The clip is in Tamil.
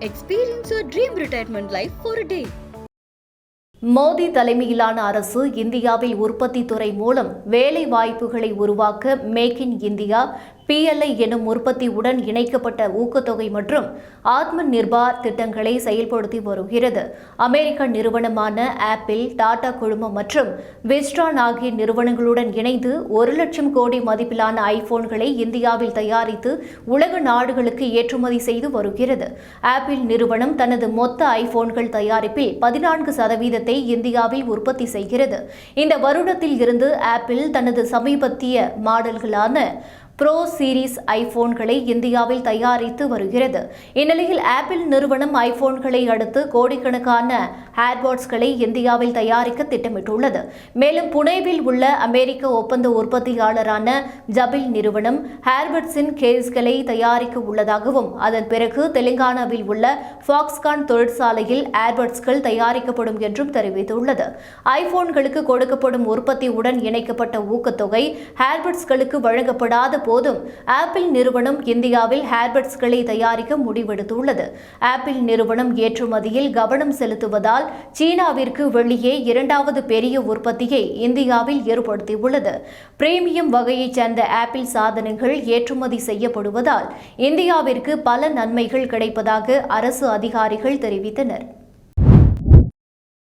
Experience your dream retirement life for day Modi தலைமையிலான அரசு இந்தியாவில் உற்பத்தி துறை மூலம் வேலை வாய்ப்புகளை உருவாக்க மேக் இன் இந்தியா பிஎல்ஐ எனும் உற்பத்தியுடன் இணைக்கப்பட்ட ஊக்கத்தொகை மற்றும் ஆத்ம நிர்பார் திட்டங்களை செயல்படுத்தி வருகிறது. அமெரிக்க நிறுவனமான ஆப்பிள் டாடா குழுமம் மற்றும் விஸ்ட்ரான் ஆகிய நிறுவனங்களுடன் இணைந்து ஒரு லட்சம் கோடி மதிப்பிலான ஐபோன்களை இந்தியாவில் தயாரித்து உலக நாடுகளுக்கு ஏற்றுமதி செய்து வருகிறது. ஆப்பிள் நிறுவனம் தனது மொத்த ஐபோன்கள் தயாரிப்பில் பதினான்கு சதவீதத்தை இந்தியாவில் உற்பத்தி செய்கிறது. இந்த வருடத்தில் இருந்து ஆப்பிள் தனது சமீபத்திய மாடல்களான ப்ரோ சீரிஸ் ஐபோன்களை இந்தியாவில் தயாரித்து வருகிறது. இந்நிலையில் ஆப்பிள் நிறுவனம் ஐபோன்களை அடுத்து கோடிக்கணக்கான ஏர்பாட்ஸ்களை இந்தியாவில் தயாரிக்க திட்டமிட்டுள்ளது. மேலும் புனேவில் உள்ள அமெரிக்க ஒப்பந்த உற்பத்தியாளரான ஜபில் நிறுவனம் ஹேர்பட்ஸின் கேஸ்களை தயாரிக்க உள்ளதாகவும் அதன் பிறகு தெலுங்கானாவில் உள்ள ஃபாக்ஸ்கான் தொழிற்சாலையில் ஏர்பட்ஸ்கள் தயாரிக்கப்படும் என்றும் தெரிவித்துள்ளது. ஐபோன்களுக்கு கொடுக்கப்படும் உற்பத்தியுடன் இணைக்கப்பட்ட ஊக்கத்தொகை ஹேர்பட்ஸ்களுக்கு வழங்கப்படாத போதும். ஆப்பிள் நிறுவனம் இந்தியாவில் ஹேர்பட்ஸ்களை தயாரிக்க முடிவெடுத்துள்ளது. ஆப்பிள் நிறுவனம் ஏற்றுமதியில் கவனம் செலுத்துவதால் சீனாவிற்கு வெளியே இரண்டாவது பெரிய உற்பத்தியை இந்தியாவில் ஏற்படுத்தியுள்ளது. பிரீமியம் வகையைச் சேர்ந்த ஆப்பிள் சாதனங்கள் ஏற்றுமதி செய்யப்படுவதால் இந்தியாவிற்கு பல நன்மைகள் கிடைப்பதாக அரசு அதிகாரிகள் தெரிவித்தனர்.